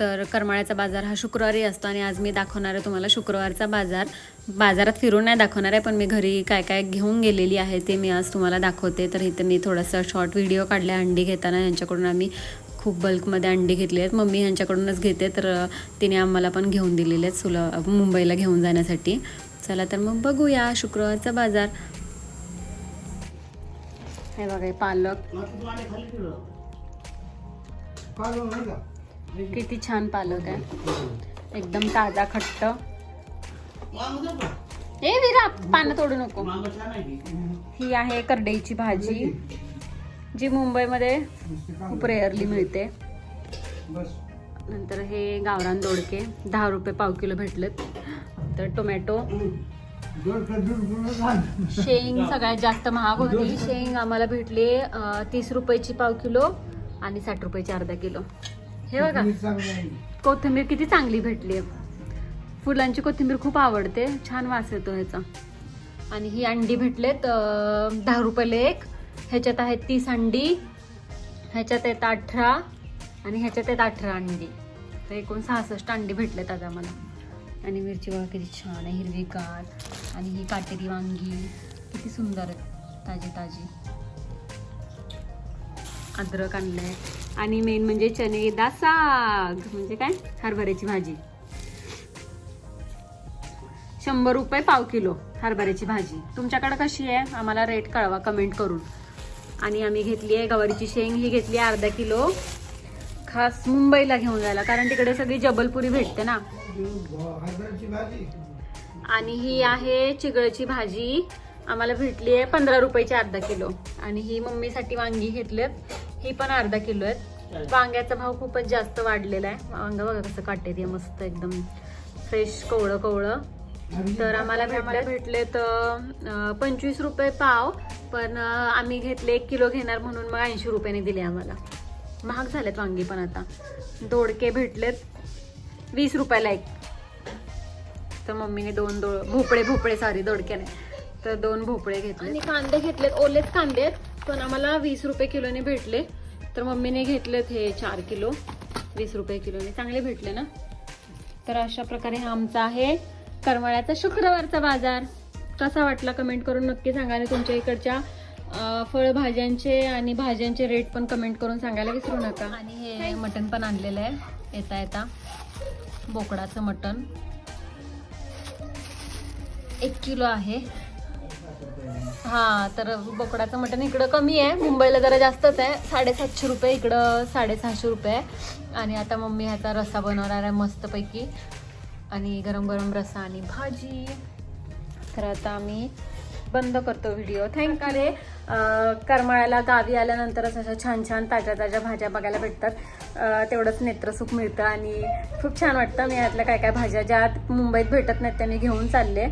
तर करमाळ्याचा बाजार हा शुक्रवारी असतो आणि आज मी दाखवणार आहे तुम्हाला शुक्रवारचा बाजार. बाजारात फिरून नाही दाखवणार आहे पण मी घरी काय काय घेऊन गेलेली आहे ते मी आज तुम्हाला दाखवते. तर इथं मी थोडासा शॉर्ट व्हिडिओ काढला अंडी घेताना यांच्याकडून आम्ही खूप बल्कमध्ये अंडी घेतली आहेत. मम्मी ह्यांच्याकडूनच घेते तर तिने आम्हाला पण घेऊन दिलेले आहेत सुला मुंबईला घेऊन जाण्यासाठी. चला तर मग बघूया शुक्रवारचा बाजार. हे बघा पालक. किती छान पालक आहे. एकदम ताजा खट्ट. ए विरा पानं तोडू नको. ही आहे करडईची भाजी जी मुंबईमध्ये खूप रेअरली मिळते. नंतर हे गावरान दोडके दहा रुपये पाव किलो भेटलेत. तर टोमॅटो शेंग सगळ्यात जास्त महाग होती. शेंग आम्हाला भेटली तीस रुपयाची पाव किलो आणि साठ रुपयाची अर्धा किलो. हे बघा. कोथिंबीर किती चांगली भेटली फुलांची कोथिंबीर खूप आवडते. छान वास येतो ह्याचा. आणि ही अंडी भेटलेत दहा रुपयाला एक ह्याच्यात आहेत तीस अंडी. ह्याच्यात आहेत अठरा. आणि ह्याच्यात आहेत अठरा अंडी. तर एकूण सहासष्ट अंडी भेटलेत आज आम्हाला. आणि मिरची बघा किती छान आहे हिरवीगार आणि ही काटेरी वांगी. किती सुंदर आहेत ताजी ताजी अद्रक आणलंय. आणि मेन म्हणजे चणेदा साग म्हणजे काय? हरभऱ्याची भाजी. शंभर रुपये पाव किलो हरभऱ्याची भाजी. तुमच्याकडे कशी आहे? आम्हाला रेट कळवा कमेंट करून. आणि आम्ही घेतली आहे गवारीची शेंग ही घेतली आहे अर्धा किलो. खास मुंबईला घेऊन जायला कारण तिकडे सगळी जबलपुरी भेटते ना. आणि ही आहे चिगळची भाजी. आम्हाला भेटली आहे पंधरा रुपयाची अर्धा किलो. आणि ही मम्मीसाठी वांगी घेतलेत. ही पण अर्धा किलो आहेत. वांग्याचा भाव खूपच जास्त वाढलेला आहे. वांग बघा कसं काटे ते मस्त एकदम फ्रेश कवळं कवळं. तर आम्हाला भेटले भेटले तर पंचवीस रुपये पाव पण आम्ही घेतले एक किलो घेणार म्हणून मग ऐंशी रुपयाने दिले आम्हाला. महाग झालेत वांगी पण आता. दोडके भेटलेत. वीस रुपयाला एक. तर मम्मीने दोन दो भोपळे भोपळे सॉरी दोडक्याने. तर दोन भोपळे घेतले आणि कांदे घेतलेत. ओलेच कांदे आहेत. पण आम्हाला वीस रुपये किलोने भेटले. तर मम्मीने घेतलेत हे चार किलो. वीस रुपये किलोने. चांगले भेटले ना? तर अशा प्रकारे हा आमचा आहे करमाळ्याचा शुक्रवारचा बाजार. कसा वाटला कमेंट करून नक्की सांगा आणि तुमच्या इकडच्या फळभाज्यांचे आणि भाज्यांचे रेट पण कमेंट करून सांगायला विसरू नका. आणि हे मटण पण आणलेलं आहे. येता येता. बोकडाचं मटण. एक किलो आहे. हा तर बोकडाचं मटण इकडं कमी आहे. मुंबईला जरा जास्तच आहे. साडेसातशे रुपये इकडं साडेसहाशे रुपये. आहे आणि आता मम्मी ह्याचा रस्सा बनवणार आहे मस्तपैकी. आणि गरम गरम रस्सा आणि भाजी. तर आता आम्ही बंद करतो व्हिडिओ. थँक्यू करमाळ्याला गावी आल्यानंतरच अशा छान छान ताज्या ताज्या भाज्या बघायला भेटतात. तेवढंच नेत्रसुख मिळतं आणि खूप छान वाटतं. मी यातल्या काय काय भाज्या ज्या मुंबईत भेटत नाहीत त्यांनी घेऊन चालले.